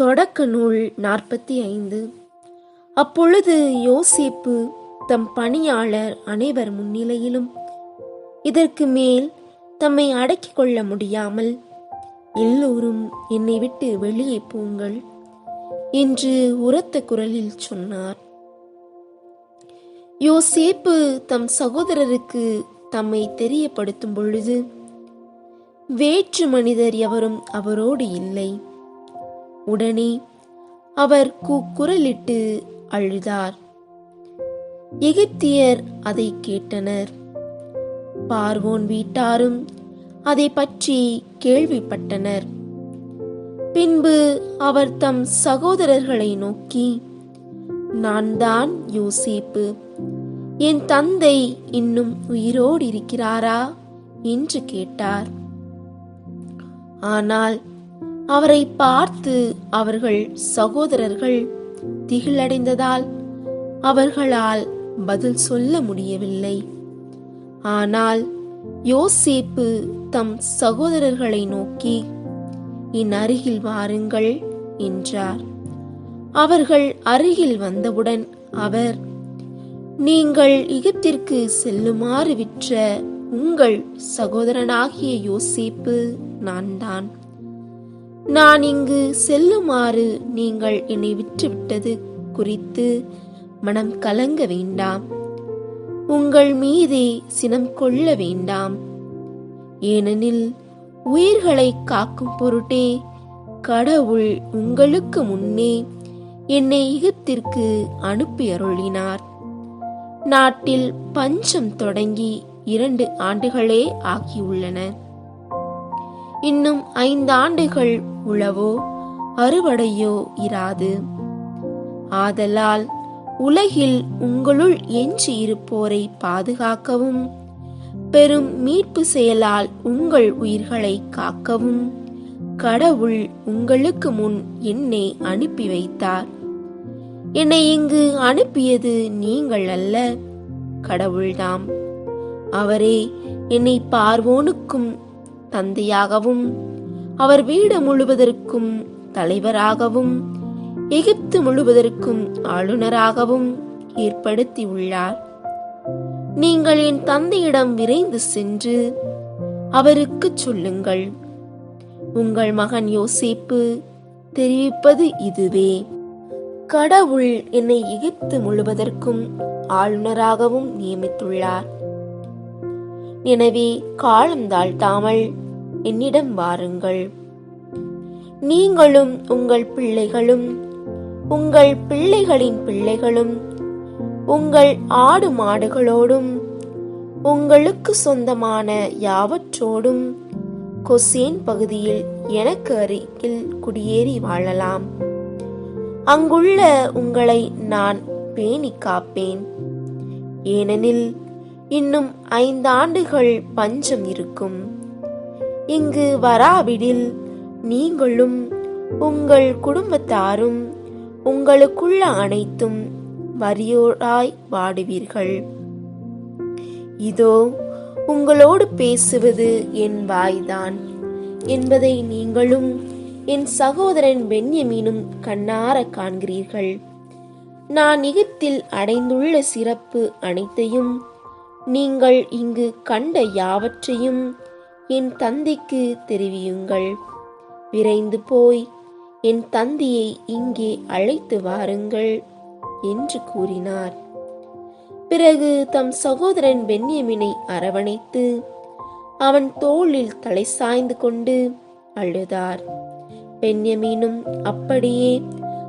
தொடக்க நூல் நாற்பத்தி ஐந்து அப்பொழுது யோசேப்பு தம் பணியாளர் அனைவர் முன்னிலையிலும் இதற்கு மேல் தம்மை அடக்கிக் கொள்ள முடியாமல் எல்லோரும் என்னை விட்டு வெளியே போங்கள் என்று உரத்த குரலில் சொன்னார். யோசேப்பு தம் சகோதரருக்கு தம்மை தெரியப்படுத்தும் பொழுது வேற்று மனிதர் எவரும் அவரோடு இல்லை. உடனே அவர் கூக்குரலிட்டு அழுதார். எகிப்தியர் அதை கேட்டனர். பார்வோன் வீட்டாரும் அதை பற்றி கேள்விப்பட்டனர். பின்பு அவர் தம் சகோதரர்களை நோக்கி நான் தான் யோசேப்பு. என் தந்தை இன்னும் உயிரோடு இருக்கிறாரா என்று கேட்டார். ஆனால் அவரை பார்த்து அவர்கள் சகோதரர்கள் திகிலடைந்ததால் அவர்களால் பதில் சொல்ல முடியவில்லை. ஆனால் யோசேப்பு தம் சகோதரர்களை நோக்கி என் அருகில் வாருங்கள் என்றார். அவர்கள் அருகில் வந்தவுடன் அவர் நீங்கள் எகிப்திற்கு செல்லுமாறு விற்ற உங்கள் சகோதரனாகிய யோசேப்பு நான் தான் நான் இங்கு செல்லுமாறு நீங்கள் என்னை விட்டுவிட்டது குறித்து மனம் கலங்க வேண்டாம். உங்கள் மீதே சினம் கொள்ள வேண்டாம். ஏனெனில் உயிர்களை காக்கும் பொருட்டே கடவுள் உங்களுக்கு முன்னே என்னை எகிப்திற்கு அனுப்பி அருளினார் நாட்டில் பஞ்சம் தொடங்கி இரண்டு ஆண்டுகளே ஆகியுள்ளன. இன்னும் ஐந்தாண்டுகள் உழவோ அறுவடையோ இராது. ஆதலால் உலகில் உங்களுள் எஞ்சி இருப்போரை பாதுகாக்கவும் பெரும் மீட்பு செயலால் உங்கள் உயிர்களை காக்கவும் கடவுள் உங்களுக்கு முன் என்னை அனுப்பி வைத்தார். என்னை இங்கு அனுப்பியது நீங்கள் அல்ல கடவுள்தாம். அவரே என்னை பார்வோனுக்கும் தந்தையாகவும் அவர் வீடு முழுவதற்கும் தலைவராகவும் எகிப்து முழுவதற்கும் ஆளுநராகவும் ஏற்படுத்தியுள்ளார். நீங்கள் என் தந்தையிடம் விரைந்து சென்று அவருக்கு சொல்லுங்கள். உங்கள் மகன் யோசிப்பு தெரிவிப்பது இதுவே. கடவுள் என்னை எகிப்து முழுவதற்கும் ஆளுநராகவும் நியமித்துள்ளார். எனவே காலம் தாழ்த்தாமல் என்னிடம் வாருங்கள். நீங்களும் உங்கள் பிள்ளைகளும் உங்கள் பிள்ளைகளின் பிள்ளைகளும் உங்கள் ஆடு மாடுகளோடும் உங்களுக்கு சொந்தமான யாவற்றோடும் கொசேன் பகுதியில் எனக்கு அருகில் குடியேறி வாழலாம். அங்குள்ள உங்களை நான் பேணி காப்பேன். ஏனெனில் இன்னும் ஐந்தாண்டுகள் பஞ்சம் இருக்கும். இங்கு வராவிடில் நீங்களும் உங்கள் குடும்பத்தாரும் உங்களுக்குள்ள அனைத்தும் வறியோராய் வாடுவீர்கள். இதோ உங்களோடு பேசுவது என் வாய்தான். என்பதை நீங்களும் என் சகோதரன் பென்யமீனும் கண்ணார காண்கிறீர்கள். நான் எகிப்தில் அடைந்துள்ள சிறப்பு அனைத்தையும் நீங்கள் இங்கு கண்ட யாவற்றையும் என் தந்தைக்கு தெரிவியுங்கள். விரைந்து போய் என் தந்தையை இங்கே அழைத்து வாருங்கள் என்று கூறினார். பிறகு தம் சகோதரன் பென்யமினை அரவணைத்து அவன் தோளில் தலை சாய்ந்து கொண்டு அழுதார். பென்யமீனும் அப்படியே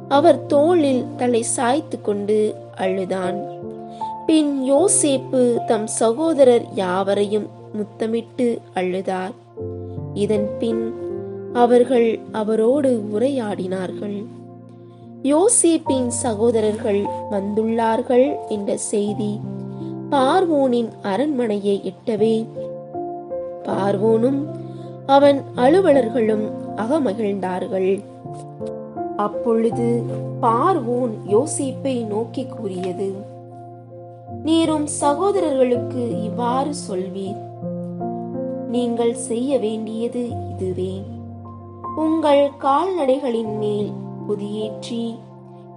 அவர் தோளில் தலை சாய்த்து கொண்டு அழுதான். பின் யோசேப்பு தம் சகோதரர் யாவரையும் முத்தமிட்டு அழுதார். இதன் பின் அவர்கள் அவரோடு உரையாடினார்கள். யோசேப்பின் சகோதரர்கள் வந்துள்ளார்கள் என்ற செய்தி பார்வோனின் அரண்மனையை எட்டவே. பார்வோனும் அவன் அலுவலர்களும் அகமகிழ்ந்தார்கள். அப்பொழுது பார்வோன் யோசிப்பை நோக்கி கூறியது நீரும் சகோதரர்களுக்கு இவ்வாறு சொல்வீர். நீங்கள் செய்ய வேண்டியது இதுவே. உங்கள் கால்நடைகளின் மேல் புதியேற்றி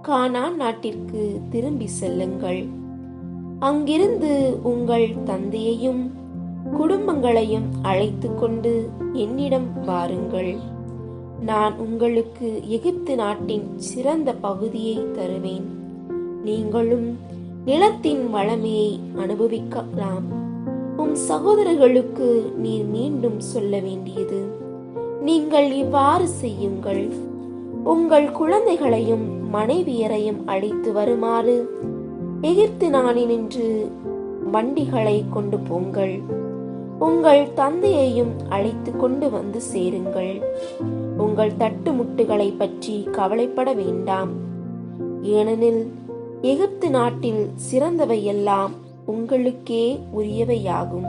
கானான் நாட்டிற்கு திரும்பி செல்லுங்கள். அங்கிருந்து உங்கள் தந்தையையும் குடும்பங்களையும் அழைத்து கொண்டு என்னிடம் வாருங்கள். நான் உங்களுக்கு எகிப்து நாட்டின் சிறந்த பகுதியை தருவேன். நீங்களும் நிலத்தின் வளமையை அனுபவிக்கலாம். உம் சகோதரர்களுக்கு நீர் மீண்டும் சொல்ல வேண்டியது. நீங்கள் இவ்வாறு செய்யுங்கள். உங்கள் குழந்தைகளையும் மனைவியரையும் அழைத்து வருமாறு எகிப்து நாளினின்று வண்டிகளை கொண்டு போங்கள். உங்கள் தந்தையையும் அழைத்து கொண்டு வந்து சேருங்கள். உங்கள் தட்டுமுட்டுகளை பற்றி கவலைப்பட வேண்டாம். ஏனெனில் எகிப்து நாட்டில் சிறந்தவை எல்லாம் உங்களுக்கே உரியவையாகும்.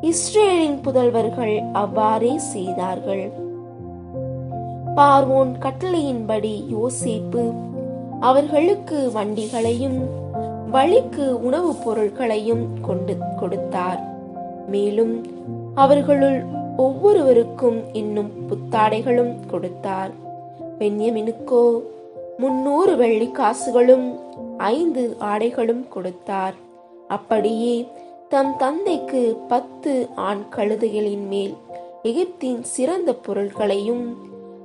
இஸ்ரேலின் புதல்வர்கள் அவ்வாறே செய்தார்கள். பார்வோன் கட்டளையின்படி யோசிப்பு அவர்களுக்கு வண்டிகளையும் வழிக்கு உணவுப் பொருட்களையும் கொண்டு கொடுத்தார். மேலும் அவர்களுள் ஒவ்வொருவருக்கும் இன்னும் புத்தாடைகளும் கொடுத்தார். பென்யமினுக்கோ முன்னூறு வெள்ளி காசுகளும் ஐந்து ஆடைகளும் கொடுத்தார். அப்படியே தம் தந்தைக்கு பத்து ஆண் கழுதைகளின் மேல் எகிப்தின் சிறந்த பொருள்களையும்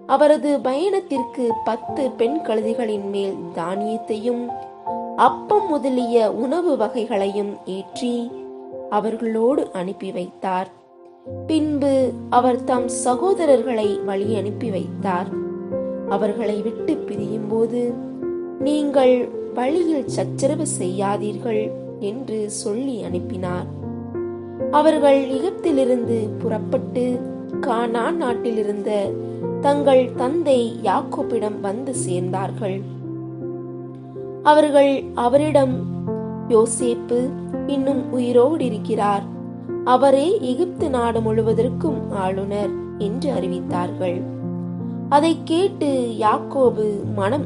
அவரது பயணத்திற்கு பத்து பெண் கழுதைகளின் மேல் தானியத்தையும் அப்பம் முதலிய உணவு வகைகளையும் ஏற்றி அவர்களோடு அனுப்பி வைத்தார். பின்பு அவர் தம் சகோதரர்களை வழி அனுப்பி வைத்தார். அவர்களை விட்டு பிரியும் போது நீங்கள் வழியில் சச்சரவு செய்யாதீர்கள் என்று சொல்லி அனுப்பினார். அவர்கள் எகிப்திலிருந்து புறப்பட்டு கானா நாட்டிலிருந்த தங்கள் தந்தை யாக்கோபிடம் வந்து சேர்ந்தார்கள். அவர்கள் அவரிடம் யோசேப்பு இன்னும் உயிரோடு இருக்கிறார். அவரே எகிப்து நாடு முழுவதற்கும் ஆளுநர் என்று அறிவித்தார்கள். அதை கேட்டு யாக்கோபு மனம்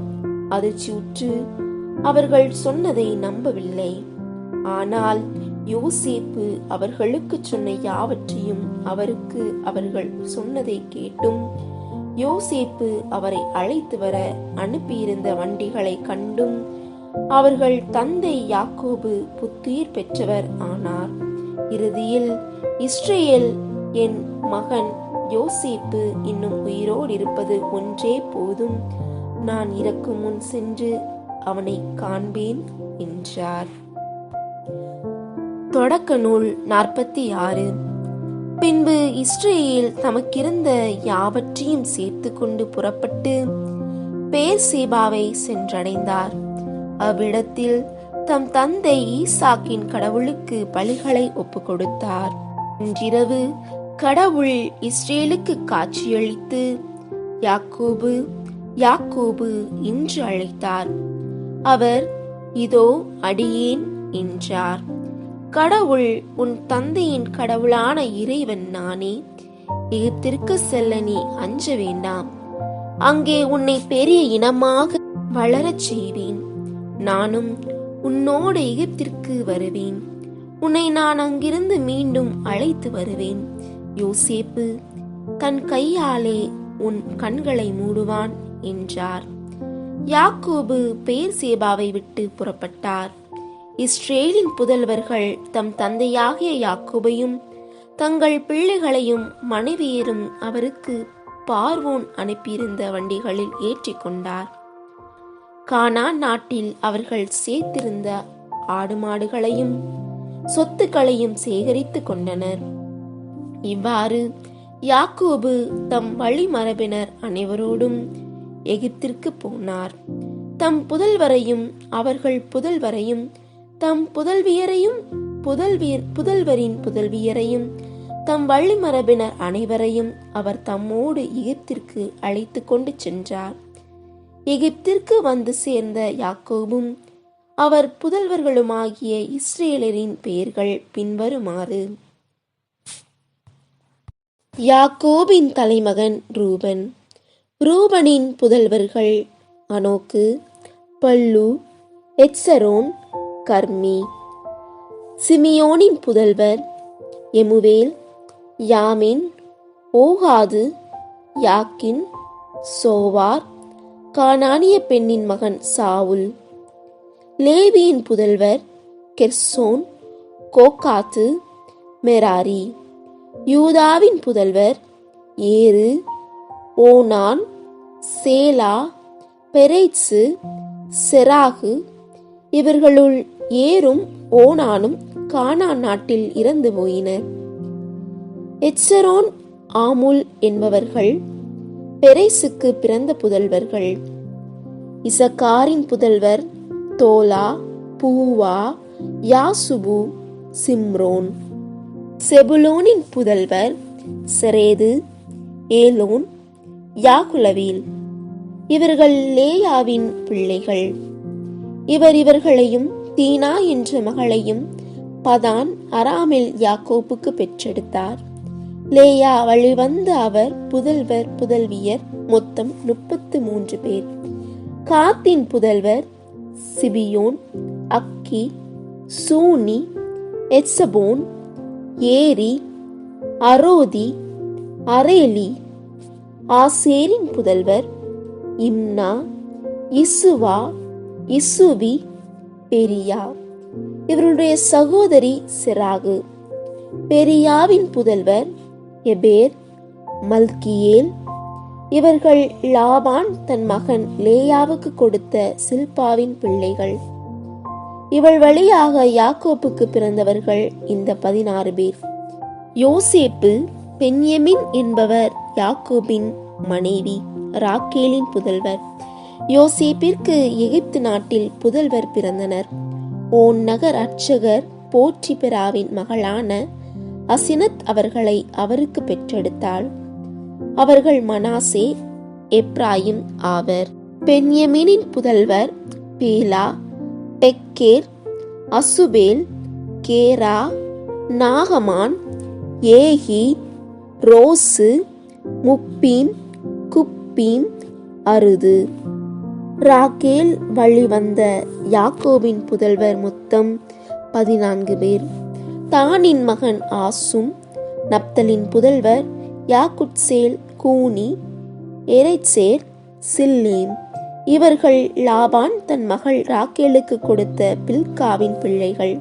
அதிர்ச்சியுற்று அவர்கள் சொன்னதை நம்பவில்லை. ஆனால் யோசேப்பு அவர்களுக்கு சொன்ன யாவற்றையும் அவருக்கு அவர்கள் சொன்னதை கேட்டும் யோசேப்பு அவரை அழைத்து வர அனுப்பியிருந்த வண்டிகளை கண்டும் அவர்கள் தந்தை யாக்கோபு புத்துயிர் பெற்றவர் ஆனார். இறுதியில் இஸ்ரேல் என் மகன் யோசிப்பு இன்னும் உயிரோடு இருப்பது ஒன்றே போதும். நான் இறக்கும் முன் சென்று அவனை காண்பேன் என்றார். தொடக்க நூல் நாற்பத்தி ஆறு. பின்பு இஸ்ரேல் தமக்கிருந்த யாவற்றையும் சேர்த்து கொண்டு புறப்பட்டு பேர் சேபாவை சென்றடைந்தார். அவ்விடத்தில் தம் தந்தை ஈசாக்கின் கடவுளுக்கு பலிகளை ஒப்பு கொடுத்தார் இன்றிரவு கடவுள் இஸ்ரேலுக்கு காட்சியளித்து யாக்கோபு யாக்கோபு என்று அழைத்தார். அவர் இதோ அடியேன் என்றார். கடவுள் உன் தந்தையின் கடவுளான இறைவன் நானே. எகிப்திற்கு செல்ல நீ அஞ்ச வேண்டாம். அங்கே உன்னை பெரிய இனமாக வளரச் செய்வேன். நானும் உன்னோடு எகிப்திற்கு வருவேன். உன்னை நான் அங்கிருந்து மீண்டும் அழைத்து வருவேன். யோசேப்பு தன் கையாலே உன் கண்களை மூடுவான் என்றார். யாக்கோபு பேர் சேபாவை விட்டு புறப்பட்டார். இஸ்ரேலின் புதல்வர்கள் தம் தந்தையாகிய யாக்கோபையும் தங்கள் பிள்ளைகளையும் மனைவியரும் அவருக்கு பார்வோன் அனுப்பியிருந்த வண்டிகளில் ஏற்றிக்கொண்டார் கானா நாட்டில் அவர்கள் சேர்த்திருந்த ஆடு மாடுகளையும் சொத்துக்களையும் சேகரித்து கொண்டனர். இவ்வாறு யாக்கோபு தம் வழிமரபினர் அனைவரோடும் எகிப்திற்கு போனார். தம் புதல்வரையும் அவர்கள் புதல்வரையும் தம் புதல்வியரையும் புதல்வியர் புதல்வரின் புதல்வியரையும் தம் வழிமரபினர் அனைவரையும் அவர் தம்மோடு எகிப்திற்கு அழைத்து கொண்டு சென்றார். எகிப்திற்கு வந்து சேர்ந்த யாக்கோபும் அவர் புதல்வர்களுமாகிய இஸ்ரேலரின் பெயர்கள் பின்வருமாறு யாக்கோபின் தலைமகன் ரூபன். ரூபனின் புதல்வர்கள் அனோக்கு பல்லு எட்சரோன் கர்மி. சிமியோனின் புதல்வர் எமுவேல் யாமின் ஓகாது யாக்கின் சோவார் கானானிய பெண்ணின் மகன் சாவுல். லேவியின் புதல்வர் கெர்சோன் கோகாத்து மெராரி. யூதாவின் புதல்வர் ஏறு ஓனான் சேலா பெரைட்சு செராகு இவர்களுள் ஏரும் ஓனானும் கானான் நாட்டில் இறந்து போயினர். எச்சரோன் ஆமுல் என்பவர்கள் பெரைசுக்கு பிறந்த புதல்வர்கள். இசக்காரின் புதல்வர் தோலா பூவா யாசுபு சிம்ரோன். செபுலோனின் புதல்வர் செரேது ஏலோன் யாகுலவில் இவர்கள் லேயாவின் பிள்ளைகள். இவர் இவர்களையும் தீனா என்ற மகளையும் பதான் அராமில் யாக்கோப்புக்கு பெற்றெடுத்தார். லேயா வழிவந்த அவர் புதல்வர் புதல்வியர் மொத்தம் முப்பத்து மூன்று பேர். காத்தின் புதல்வர் சிபியோன் அக்கி சூனி எட்சபோன் ஏரி அரோதி அரேலி ஆசேரின் புதல்வர் இம்னா இசுவா இசுவி பெரியா. இவருடைய சகோதரி சிராகு. பெரியாவின் புதல்வர் எபேர் மல்கியேல். இவர்கள் லாபான் தன் மகன் லேயாவுக்கு கொடுத்த சில்பாவின் பிள்ளைகள். இவள் வழியாக யாக்கோப்புக்கு பிறந்தவர்கள் இந்த பதினாறு பேர். யோசேப்பு பென்யமின் என்பவர் யாக்கோபின் மனைவி ராக்கேலின் புதல்வர். யோசேப்பிற்கு எகிப்து நாட்டில் புதல்வர் பிறந்தனர். ஓன் நகர் அர்ச்சகர் போற்றிபெராவின் மகளான அசினத் அவர்களை அவருக்கு பெற்றெடுத்தாள். அவர்கள் மனாசே எப்ராயிம் ஆவர். பென்யமினின் புதல்வர் Bela Becher Ashbel Gera நாகமான் Ehi Rosh Muppim Huppim Ard. Rachel வழிவந்த யாக்கோவின் புதல்வர் மொத்தம் பதினான்கு பேர். தானின் மகன் ஆசும் நப்தலின் புதல்வர் யாக்குட்சேல் கூனி எரைச்சேர் சில்லீம். இவர்கள் லாபான் தன் மகள் ராக்கேலுக்கு கொடுத்த பில்காவின் பிள்ளைகள்.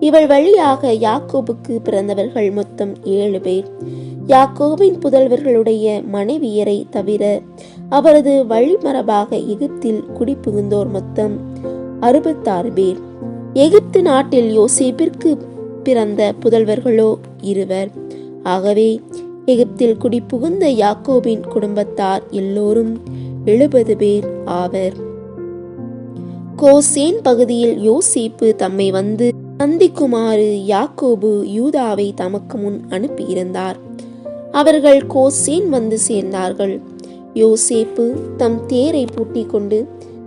இவள் வழியாக யாக்கோபுக்கு பிறந்தவர்கள் மொத்தம் ஏழு பேர். யாக்கோபின் புதல்வர்களுடைய மனைவியரை தவிர அவரது வழிமரபாக எகிப்தில் குடிபுகுந்தோர் மொத்தம் அறுபத்தாறு பேர். எகிப்து நாட்டில் யோசேப்பிற்கு பிறந்த புதல்வர்களோ இருவர். ஆகவே எகிப்தில் குடிபுகுந்த யாக்கோபின் குடும்பத்தார் எல்லோரும் எழுபது பேர் ஆவர். கோசேன் பகுதியில் யோசிப்பு தம்மை வந்து சந்திக்குமாறு யாக்கோபு யூதாவை தமக்கு முன் அனுப்பியிருந்தார். அவர்கள் கோசேன் வந்து சேர்ந்தார்கள். யோசேப்பு தம் தேரை பூட்டிக் கொண்டு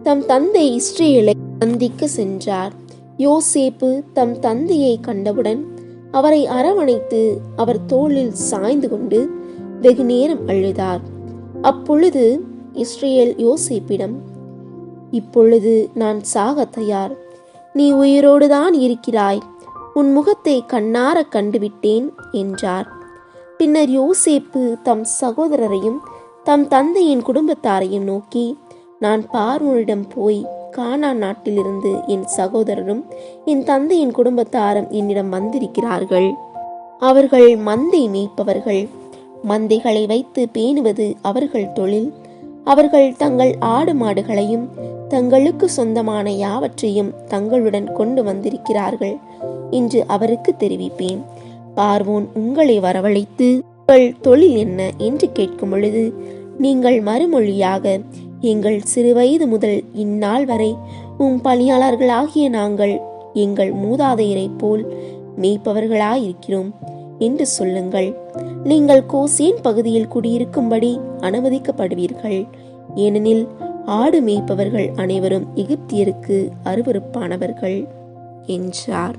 தம் தந்தை இஸ்ரேலை சந்திக்க சென்றார். யோசேப்பு தம் தந்தையை கண்டவுடன் அவரை அரவணைத்து அவர் தோளில் சாய்ந்து கொண்டு வெகு நேரம் அழுதார். அப்பொழுது இஸ்ரேல் யோசேப்பிடம் இப்பொழுது நான் சாக தயார். நீ உயிரோடுதான் இருக்கிறாய். உன் முகத்தை கண்ணார கண்டுவிட்டேன் என்றார். பின்னர் யோசேப்பு தம் சகோதரரையும் தம் தந்தையின் குடும்பத்தாரையும் நோக்கி நான் பார்வோனிடம் போய் கானா நாட்டிலிருந்து என் சகோதரரும் என் தந்தையின் குடும்பத்தாரும் என்னிடம் வந்திருக்கிறார்கள். அவர்கள் மந்தை மேய்ப்பவர்கள். மந்தைகளை வைத்து பேணுவது அவர்கள் தொழில். அவர்கள் தங்கள் ஆடு மாடுகளையும் தங்களுக்கு சொந்தமான யாவற்றையும் தங்களுடன் கொண்டு வந்திருக்கிறார்கள். என்று அவருக்கு தெரிவிப்பேன். பார்வோன் உங்களை வரவழைத்து உங்கள் தொழில் என்ன? என்று கேட்கும் பொழுது நீங்கள் மறுமொழியாக எங்கள் சிறுவயது முதல் இந்நாள் வரை உம் பணியாளர்களாகிய நாங்கள் எங்கள் மூதாதையரைப் போல் மேய்ப்பவர்களாயிருக்கிறோம் என்று சொல்லுங்கள். நீங்கள் கோசேன் பகுதியில் குடியிருக்கும்படி அனுமதிக்கப்படுவீர்கள். ஏனெனில் ஆடு மேய்ப்பவர்கள் அனைவரும் எகிப்தியருக்கு அருவருப்பானவர்கள் என்றார்.